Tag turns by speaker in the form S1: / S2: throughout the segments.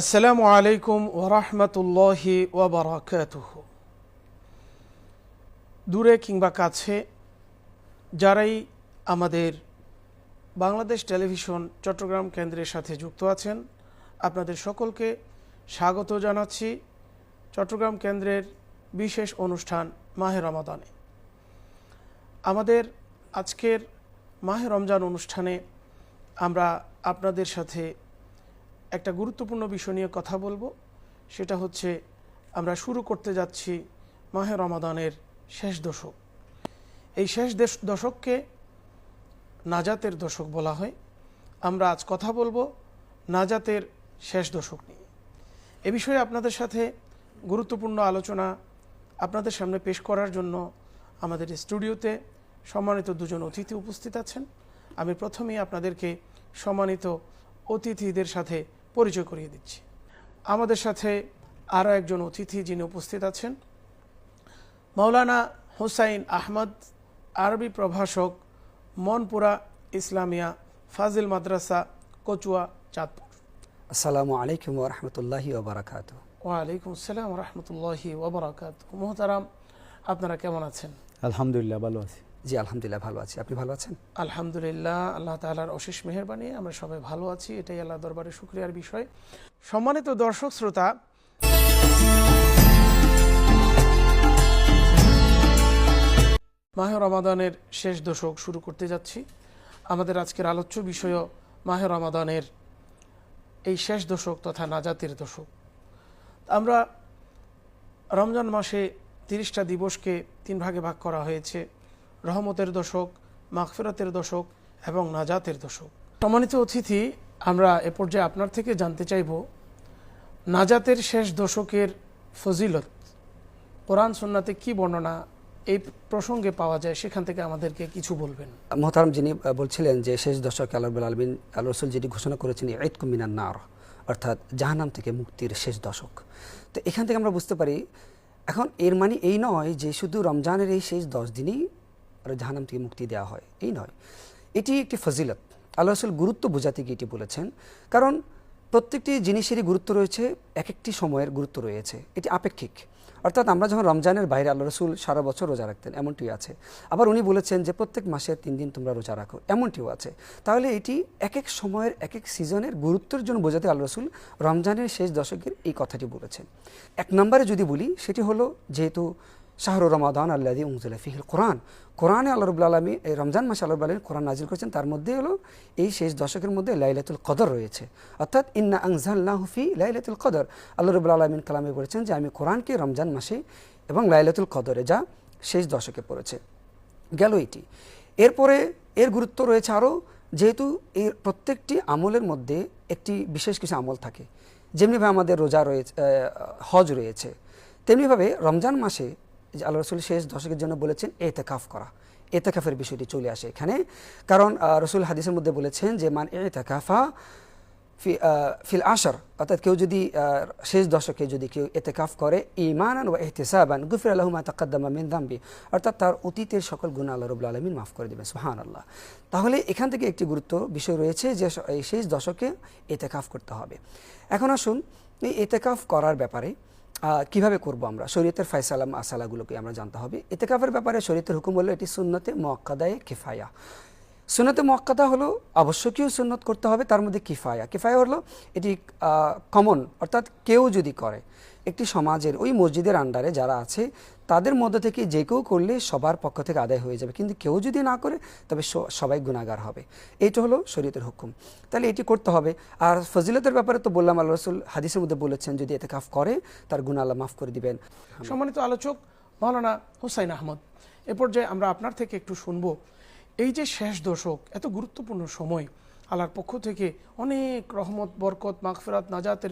S1: আসসালামু আলাইকুম ওরহমতুল্লাহি ওবরাকাতুহ দূরে কিংবা কাছে, যারাই আমাদের বাংলাদেশ টেলিভিশন চট্টগ্রাম কেন্দ্রের সাথে যুক্ত আছেন, আপনাদের সকলকে স্বাগত জানাচ্ছি চট্টগ্রাম কেন্দ্রের বিশেষ অনুষ্ঠান মাহে রমাদানে। আমাদের আজকের মাহে রমজান অনুষ্ঠানে আমরা আপনাদের সাথে একটা গুরুত্বপূর্ণ বিষয় নিয়ে কথা বলব। সেটা হচ্ছে, আমরা শুরু করতে যাচ্ছি মাহে রমাদানের শেষ দশক। এই শেষ দেশ দশককে নাজাতের দশক বলা হয়। আমরা আজ কথা বলব নাজাতের শেষ দশক নিয়ে। এ বিষয়ে আপনাদের সাথে গুরুত্বপূর্ণ আলোচনা আপনাদের সামনে পেশ করার জন্য আমাদের স্টুডিওতে সম্মানিত দুজন অতিথি উপস্থিত আছেন। আমি প্রথমেই আপনাদেরকে সম্মানিত অতিথিদের সাথে পরিচয় করিয়ে দিচ্ছি। আমাদের সাথে আরও একজন অতিথি যিনি উপস্থিত আছেন। মৌলানা হুসাইন আহমদ আরবি প্রভাষক মনপুরা ইসলামিয়া ফাজিল মাদ্রাসা কচুয়া চাঁদপুর।
S2: আসসালামু আলাইকুম রহমতুল্লাহি ওবরাকাত
S1: ওয়ালাইকুম আসসালাম রহমতুল্লাহি ওবরাকাত মোহতারাম আপনারা কেমন আছেন?
S3: আলহামদুলিল্লাহ ভালো আছি।
S2: জি, আলহামদুলিল্লাহ, ভালো আছি। আপনি ভালো আছেন?
S1: আলহামদুলিল্লাহ, আল্লাহ তালার অশেষ মেহরবানি, আমরা সবাই ভালো আছি, এটাই আল্লাহ দরবারে শুক্রিয়ার বিষয়। সম্মানিত দর্শক, শ্রোতা, মাহে রমাদানের শেষ দশক শুরু করতে যাচ্ছি। আমাদের আজকের আলোচ্য বিষয় মাহে রমাদানের এই শেষ দশক তথা নাজাতের দশক। আমরা রমজান মাসে তিরিশটা দিবসকে তিন ভাগে ভাগ করা হয়েছে। রহমতের দশক মাগফিরাতের দশক এবং নাজাতের দশক সম্মানিত অতিথি, আমরা এ পর্যায়ে আপনার থেকে জানতে চাইব, নাজাতের শেষ দশকের ফজিলত, কোরআন সুন্নাতে কি বর্ণনা, এই প্রসঙ্গে পাওয়া যায়, সেখান থেকে আমাদেরকে কিছু বলবেন।
S2: মোহতারাম যিনি বলছিলেন যে শেষ দশক আল্লাহ আলমিন, আল্লাহ রসুল যেটি ঘোষণা করেছেন ঈদ কুমিনার নার, অর্থাৎ জাহান্নাম থেকে মুক্তির শেষ দশক। তো এখান থেকে আমরা বুঝতে পারি, এখন এর মানে এই নয় যে শুধু রমজানের এই শেষ দশ দিনই জাহান্নাম থেকে মুক্তি দেওয়া হয়। এই নয়। এটি একটি ফজিলত। আল্লাহ রসুল গুরুত্ব বোঝাতে গিয়ে এটি বলেছেন, কারণ প্রত্যেকটি জিনিসেরই গুরুত্ব রয়েছে এক একটি সময়ের গুরুত্ব রয়েছে। এটি আপেক্ষিক। অর্থাৎ আমরা যখন রমজানের বাইরে আল্লাহ রসুল সারা বছর রোজা রাখতেন, এমনটিও আছে। আবার উনি বলেছেন যে প্রত্যেক মাসের তিন দিন তোমরা রোজা রাখো, এমনটিও আছে। তাহলে এটি এক এক সময়ের এক এক সিজনের গুরুত্বের জন্য বোঝাতে আল্লাহ রসুল রমজানের শেষ দশকের এই কথাটি বলেছেন। এক নম্বরে যদি বলি, সেটি হলো যেহেতু শাহরু রমাদান আল্লাদি উমজুল্লাহ ফিহিল কোরআন কোরআনে আল্লাহ রবুল্লা আলমী এই রমজান মাসে আল্লাহ আলমী কোরআন নাজিল করেছেন, তার মধ্যে হলো এই শেষ দশকের মধ্যে লাইলাতুল কদর রয়েছে। অর্থাৎ ইন্না আংজাল্লাহ হুফি লাইলাতুল কদর। আল্লাহ রবুল্লা আলমিন কালামে বলেছেন যে, আমি কোরআনকে রমজান মাসে এবং লাইলাতুল কদরে যা শেষ দশকে পড়েছে। গেল এটি। এরপরে এর গুরুত্ব রয়েছে আরও যেহেতু এর প্রত্যেকটি আমলের মধ্যে একটি বিশেষ কিছু আমল থাকে। যেমনিভাবে আমাদের রোজা রয়েছে হজ রয়েছে, তেমনিভাবে রমজান মাসে যে আল্লাহ রসুল শেষ দশকের জন্য বলেছেন এতেকাফ করা। এতেকাফের বিষয়টি চলে আসে এখানে। কারণ রসুল হাদিসের মধ্যে বলেছেন যে মান এতেকাফা ফি আহ, ফিল আশর অর্থাৎ কেউ যদি শেষ দশকে যদি কেউ এতেকাফ করে ইমানান ও এহতেসাবান গুফির আলহমা তাকাদ্দামা মিন দাম্বি অর্থাৎ তার অতীতের সকল গুণ আল্লাহ রবুল্লা আলমিন মাফ করে দেবেন সুহান আল্লাহ তাহলে এখান থেকে একটি গুরুত্ব বিষয় রয়েছে যে শেষ দশকে এতেকাফ করতে হবে। এখন আসুন এই এতেকাফ করার ব্যাপারে কীভাবে করব আমরা? শরীয়তের ফায়সালাম আসালাগুলোকে আমরা জানতে হবে। এতেকাফের ব্যাপারে শরীয়তের হুকুম হলো এটি সুন্নতে মোয়াক্কাদায় কিফায়া। সুন্নতে মোয়াক্কাদা হলো আবশ্যকীয় সুন্নত করতে হবে, তার মধ্যে কিফায়া। কিফায়া হলো এটি কমন অর্থাৎ কেউ যদি করে, একটি সমাজের ওই মসজিদের আন্ডারে যারা আছে, তাদের মধ্যে থেকে যে কেউ করলে সবার পক্ষ থেকে আদায় হয়ে যাবে। কিন্তু কেউ যদি না করে, তবে সবাই গুণাগার হবে। এইটা হলো শরীয়তের হুকুম। তাহলে এটি করতে হবে। আর ফজিলতের ব্যাপারে তো বললাম, আল্লাহ রসুল হাদিসের মধ্যে বলেছেন, যদি এতে কাফ করে, তার গুণ আল্লাহ মাফ করে দিবেন।
S1: সম্মানিত আলোচক, মাওলানা হুসাইন আহমদ, এ পর্যায়ে আমরা আপনার থেকে একটু শুনব। এই যে শেষ দশক, এত গুরুত্বপূর্ণ সময়, আল্লাহর পক্ষ থেকে অনেক রহমত, বরকত, মাগফিরাত, নাজাতের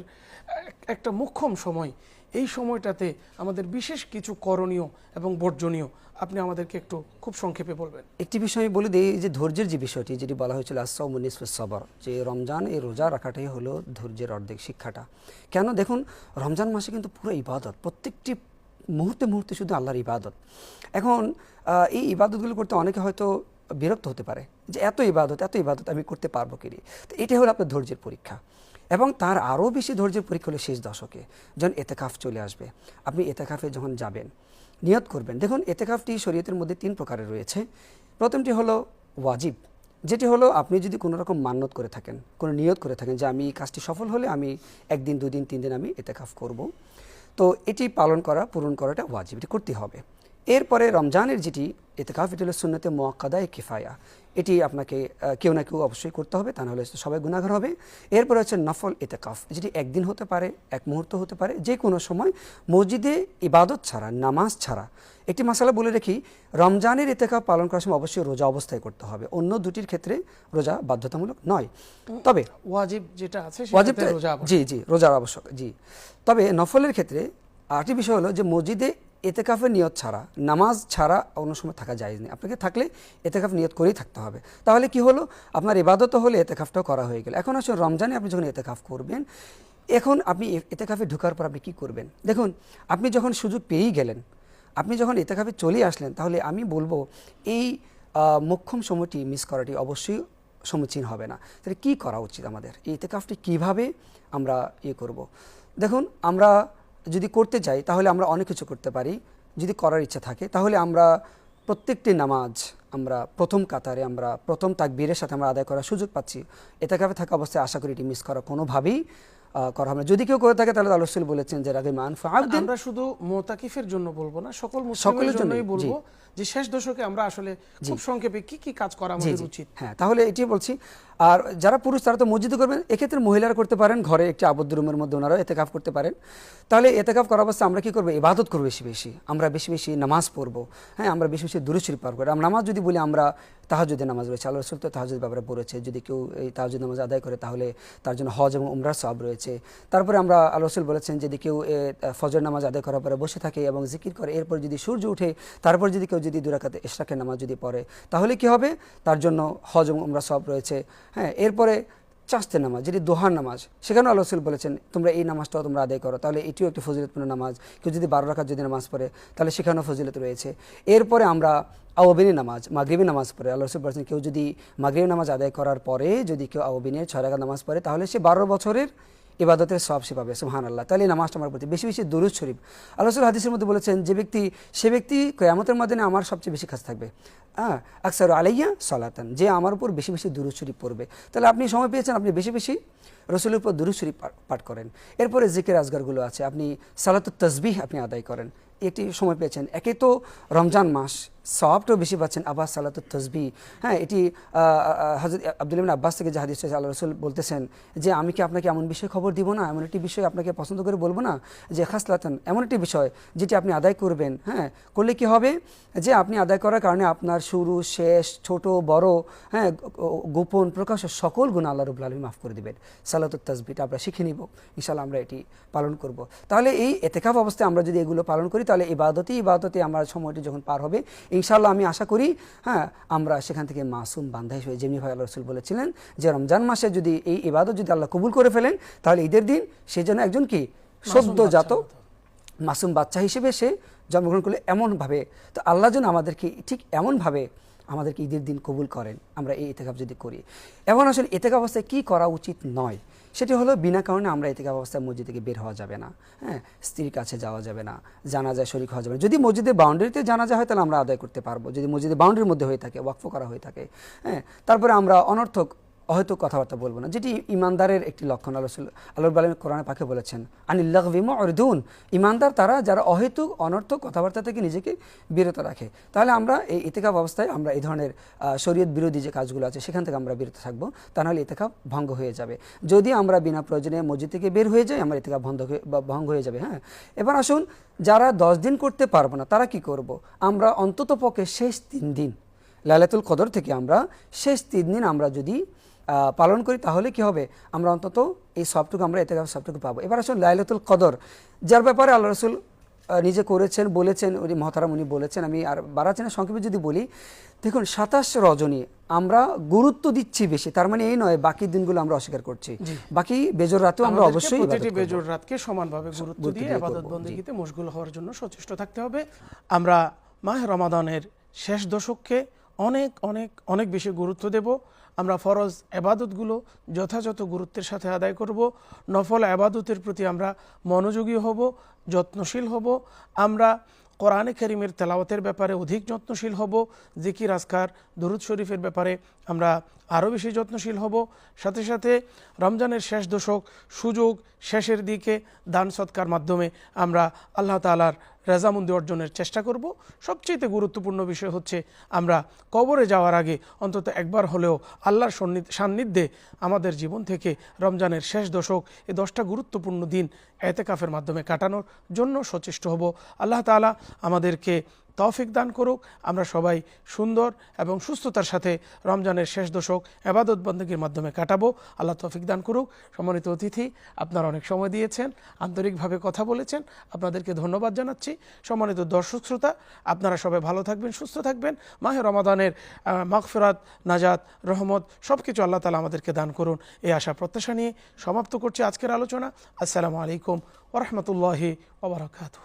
S1: এক- একটা মুখ্যম সময়, এই সময়টাতে আমাদের বিশেষ কিছু করণীয় এবং বর্জনীয়, আপনি আমাদেরকে একটু খুব সংক্ষেপে বলবেন।
S2: একটি বিষয় আমি বলে দিই যে ধৈর্যের যে বিষয়টি, যেটি বলা হয়েছিল আসমিস সবর, যে রমজান, এই রোজা রাখাটাই হলো ধৈর্যের অর্ধেক শিক্ষাটা। কেন? দেখুন, রমজান মাসে কিন্তু পুরো ইবাদত, প্রত্যেকটি মুহূর্তে মুহূর্তে শুধু আল্লাহর ইবাদত। এখন এই ইবাদতগুলো করতে অনেকে হয়তো বিরক্ত হতে পারে যে এত ইবাদত এত ইবাদত আমি করতে পারব কি? তো এটাই হলো আপনার ধৈর্যের পরীক্ষা। এবং তার আরও বেশি ধৈর্যের পরীক্ষা হলো শেষ দশকে, যখন এতেকাফ চলে আসবে। আপনি এতেকাফে যখন যাবেন, নিয়ত করবেন। দেখুন, এতেকাফটি শরীয়তের মধ্যে তিন প্রকারের রয়েছে। প্রথমটি হলো ওয়াজিব, যেটি হলো আপনি যদি কোনো রকম মান্যত করে থাকেন, কোনো নিয়ত করে থাকেন যে আমি এই কাজটি সফল হলে আমি একদিন, দুদিন, তিন দিন আমি এতেকাফ করব। তো এটি পালন করা, পূরণ করাটা ওয়াজিব, এটি করতে হবে। এরপরে রমজানের যেটি এতেকাফ এটি হলো সুন্নতে মোয়াক্কাদায় কিফায়া এটি আপনাকে কেউ না কেউ অবশ্যই করতে হবে তা নাহলে সবাই গুণাগার হবে। এরপরে হচ্ছে নফল এতেকাফ যেটি একদিন হতে পারে এক মুহূর্ত হতে পারে যে কোনো সময় মসজিদে ইবাদত ছাড়া নামাজ ছাড়া। একটি মশালা বলে রাখি রমজানের এতেকাফ পালন করার সময় অবশ্যই রোজা অবস্থায় করতে হবে অন্য দুটির ক্ষেত্রে রোজা বাধ্যতামূলক নয়। তবে
S1: ওয়াজিব যেটা আছে
S2: ওয়াজিব
S1: রোজা
S2: জি জি রোজার আবশ্যক জি। তবে নফলের ক্ষেত্রে আরেকটি বিষয় হলো যে মসজিদে এতেকাফের নিয়ত ছাড়া, নামাজ ছাড়া অন্য সময় থাকা যায় আপনাকে থাকলে এতেকাফ নিয়ত করেই থাকতে হবে। তাহলে কি হলো? আপনার ইবাদত হলে এতেকাফটাও করা হয়ে গেল। এখন আসলে রমজানে আপনি যখন এতেকাফ করবেন, এখন আপনি এতেকাফে ঢোকার পর আপনি কী করবেন? দেখুন, আপনি যখন সুযোগ পেয়েই গেলেন, আপনি যখন এতেকাফে চলে আসলেন, তাহলে আমি বলব, এই মোক্ষম সময়টি মিস করাটি অবশ্যই সমীচীন হবে না। তাহলে কী করা উচিত আমাদের? এই ইতেকাফটি কীভাবে আমরা ইয়ে করব। দেখুন, আমরা যদি করতে যাই, তাহলে আমরা অনেক কিছু করতে পারি। যদি করার ইচ্ছা থাকে, তাহলে আমরা প্রত্যেকটি নামাজ আমরা প্রথম কাতারে আমরা প্রথম তাকবীরের সাথে আমরা আদায় করার সুযোগ পাচ্ছি। এতেকাফে থাকা অবস্থায় আশা করি এটি মিস করা কোনোভাবেই করা হবে যদি কেউ করে থাকে তাহলে আল্লাহ রসুল বলেছেন যে রাগে মান
S1: আমরা শুধু মোতাকিফের জন্য বলব না সকল
S2: সকলের
S1: মুসলিমের
S2: জন্যই,
S1: বলব যে শেষ দশকে আমরা আসলে খুব সংক্ষেপে কি কি কাজ করা আমাদের উচিত।
S2: হ্যাঁ তাহলে এটি বলছি। আর যারা পুরুষ তারা তো মসজিদে করবেন এক্ষেত্রে মহিলারা করতে পারেন ঘরে একটি আবদ্ধ রুমের মধ্যে ওনারা এতেকাফ করতে পারেন। তাহলে এতেকাফ করা অবস্থায় আমরা কি করব? ইবাদত করব বেশি বেশি। আমরা বেশি বেশি নামাজ পড়ব। হ্যাঁ আমরা বেশি বেশি দুরুশরীফ পার করব। আমরা নামাজ যদি বলি আমরা তাহাজুদের নামাজ রয়েছে। আল্লাহ রসুল তো তাহাজুদ ব্যাপারে পড়েছে যদি কেউ এই তাহাজুদ নামাজ আদায় করে তাহলে তার জন্য হজ এবং উমরার সব রয়েছে। তারপরে আমরা আল্লাহ রসুল বলেছেন যদি কেউ ফজর নামাজ আদায় করার পরে বসে থাকে এবং জিকির করে, এরপর যদি সূর্য উঠে, তারপর যদি কেউ যদি দুরাকাতে এশরাকের নামাজ যদি পড়ে, তাহলে কি হবে? তার জন্য হজ উমরা সব রয়েছে। হ্যাঁ এরপরে চাষতে নামাজ, যেটি দোহার নামাজ, সেখানেও আল্লাহ বলেছেন, তোমরা এই নামাজটাও তোমরা আদায় করো। তাহলে এটিও একটি ফজিলতপূর্ণ নামাজ। কেউ যদি বারো রাখার যদি নামাজ পড়ে, তাহলে সেখানেও ফজিলত রয়েছে। এরপরে আমরা আওবিনী নামাজ মাগরিবী নামাজ পড়ে। আল্লাহ রসুল বলেছেন, কেউ যদি মাগরিবী নামাজ আদায় করার পরে যদি কেউ আওবিনের ছয় রাখা নামাজ পড়ে, তাহলে সে বারো বছরের ইবাদতের সব সে পাবে সুহান আল্লাহ তাহলে নামাজটা আমার প্রতি বেশি বেশি দুরুদ শরীফ। আল্লাহ হাদিসের মধ্যে বলেছেন, যে ব্যক্তি, সে ব্যক্তি কেয়ামতের মাধ্যমে আমার সবচেয়ে বেশি কাজ থাকবে। হ্যাঁ আকসার আলাইয়া সলাতান, যে আমার উপর বেশি বেশি দুরুদ শরীফ পড়বে। তাহলে আপনি সময় পেয়েছেন, আপনি বেশি বেশি রসুলের উপর দুরুদ শরীফ পাঠ করেন। এরপরে জিকের আজগারগুলো আছে, আপনি সালাতুত তসবিহ আপনি আদায় করেন। এটি সময় পেয়েছেন। একে তো রমজান মাস সবটাও বেশি পাচ্ছেন আব্বাস সালাতুত তসবি হ্যাঁ এটি হজরত আব্দুল আব্বাস থেকে যে হাদিস হয়েছে আল্লাহ রসুল বলতেছেন যে, আমি কি আপনাকে এমন বিষয়ে খবর দিব না? এমন একটি বিষয় আপনাকে পছন্দ করে বলব না? যে, খাসলাতান, এমন একটি বিষয় যেটি আপনি আদায় করবেন। হ্যাঁ করলে কি হবে? যে, আপনি আদায় করার কারণে আপনার শুরু, শেষ, ছোট, বড় হ্যাঁ গোপন প্রকাশ সকল গুণ আল্লাহ রবুল্লা আলমী মাফ করে দেবেন। সালাতুত তসবিটা আমরা শিখে নিব। ইনশাল্লাহ আমরা এটি পালন করব। তাহলে এই এতেকাফ অবস্থায় আমরা যদি এগুলো পালন করি, তাহলে ইবাদতই ইবাদতে আমার সময়টি যখন পার হবে ইনশাল্লাহ আমি আশা করি হ্যাঁ আমরা সেখান থেকে মাসুম বান্ধা হিসেবে যেমনি ভাই আল্লাহ রসুল বলেছিলেন যে রমজান মাসে যদি এই ইবাদত যদি আল্লাহ কবুল করে ফেলেন তাহলে ঈদের দিন সে যেন একজন কি? সদ্যজাত মাসুম বাচ্চা হিসেবে সে জন্মগ্রহণ করলে এমনভাবে তো আল্লাহ যেন আমাদেরকে ঠিক এমনভাবে আমাদেরকে ঈদের দিন কবুল করেন আমরা এই ইতেকাপ যদি করি। এমন আসলে ইতেকাপ অবস্থায় কী করা উচিত নয় সেটি হলো বিনা কারণে আমরা এতে অবস্থায় মসজিদ থেকে বের হওয়া যাবে না। হ্যাঁ স্ত্রীর কাছে যাওয়া যাবে না জানা যায় শরিক হওয়া যাবে না। যদি মসজিদের বাউন্ডারিতে জানাজা হয় তাহলে আমরা আদায় করতে পারব। যদি মসজিদের বাউন্ডারির মধ্যে হয়ে থাকে, ওয়াকফ করা হয়ে থাকে হ্যাঁ তারপরে আমরা অনর্থক অহেতুক কথাবার্তা বলব না। যেটি ইমানদারের একটি লক্ষণ আল্লাহ আল্লাহ আলম কোরআনে পাকে বলেছেন আনিল্লাহ বিমা ইমানদার তারা যারা অহেতুক, অনর্থক কথাবার্তা থেকে নিজেকে বিরত রাখে। তাহলে আমরা এই ইতেকাব অবস্থায় আমরা এই ধরনের শরীয়ত বিরোধী যে কাজগুলো আছে, সেখান থেকে আমরা বিরত থাকব। তা নাহলে ইতেকাব ভঙ্গ হয়ে যাবে। যদি আমরা বিনা প্রয়োজনে মসজিদ থেকে বের হয়ে যাই, আমার ইতেকাব বন্ধ ভঙ্গ হয়ে যাবে হ্যাঁ? এবার আসুন, যারা দশ দিন করতে পারব না, তারা কি করব? আমরা অন্তত পক্ষে শেষ তিন দিন লালাতুল কদর থেকে আমরা শেষ তিন দিন আমরা যদি পালন করি তাহলে কি হবে? আমরা অন্তত এই সবটুকু আমরা এতে সবটুকু পাবো। এবার আসুন লাইলাতুল কদর। যার ব্যাপারে আল্লাহ রসুল নিজে করেছেন বলেছেন উনি মহতারাম উনি বলেছেন আমি আর বাড়াচ্ছি না সংক্ষেপে যদি বলি দেখুন সাতাশ রজনী আমরা গুরুত্ব দিচ্ছি বেশি তার মানে এই নয় বাকি দিনগুলো আমরা অস্বীকার করছি। বাকি বেজর রাতেও আমরা অবশ্যই
S1: প্রতিটি বেজর রাতকে সমানভাবে গুরুত্ব দিয়ে আবাদত মশগুল হওয়ার জন্য সচেষ্ট থাকতে হবে। আমরা মাহ রমাদানের শেষ দশককে অনেক অনেক অনেক বেশি গুরুত্ব দেব। আমরা ফরজ এবাদতগুলো যথাযথ গুরুত্বের সাথে আদায় করব, নফল আবাদতের প্রতি আমরা মনোযোগী হব, যত্নশীল হব, আমরা কোরআনে করিমের তেলাওয়াতের ব্যাপারে অধিক যত্নশীল হব, জিকির, আজকার, দরুদ শরীফের ব্যাপারে আমরা আরও বেশি যত্নশীল হব। সাথে সাথে রমজানের শেষ দশক সুযোগ শেষের দিকে দান সৎকার মাধ্যমে আমরা আল্লাহ তালার রেজামন্দি অর্জনের চেষ্টা করব। সবচেয়ে গুরুত্বপূর্ণ বিষয় হচ্ছে, আমরা কবরে যাওয়ার আগে অন্তত একবার হলেও আল্লাহর সান্নিধ্যে আমাদের জীবন থেকে রমজানের শেষ দশক এই দশটা গুরুত্বপূর্ণ দিন এতেকাফের মাধ্যমে কাটানোর জন্য সচেষ্ট হব। আল্লাহ তালা আমাদেরকে তৌফিক দান করুক। আমরা সবাই সুন্দর এবং সুস্থতার সাথে রমজানের শেষ দশক এবাদত বন্দীর মাধ্যমে কাটাবো। আল্লাহ তৌফিক দান করুক। সম্মানিত অতিথি, আপনারা অনেক সময় দিয়েছেন, আন্তরিকভাবে কথা বলেছেন। আপনাদেরকে ধন্যবাদ জানাচ্ছি। সম্মানিত দর্শক শ্রোতা, আপনারা সবাই ভালো থাকবেন, সুস্থ থাকবেন। মাহে রমাদানের মাগফিরাত, নাজাত, রহমত সব কিছু আল্লাহ তালা আমাদেরকে দান করুন। এই আশা প্রত্যাশা নিয়ে সমাপ্ত করছি আজকের আলোচনা। আসসালামু আলাইকুম ওরহমতুল্লাহি ওবরাকাতু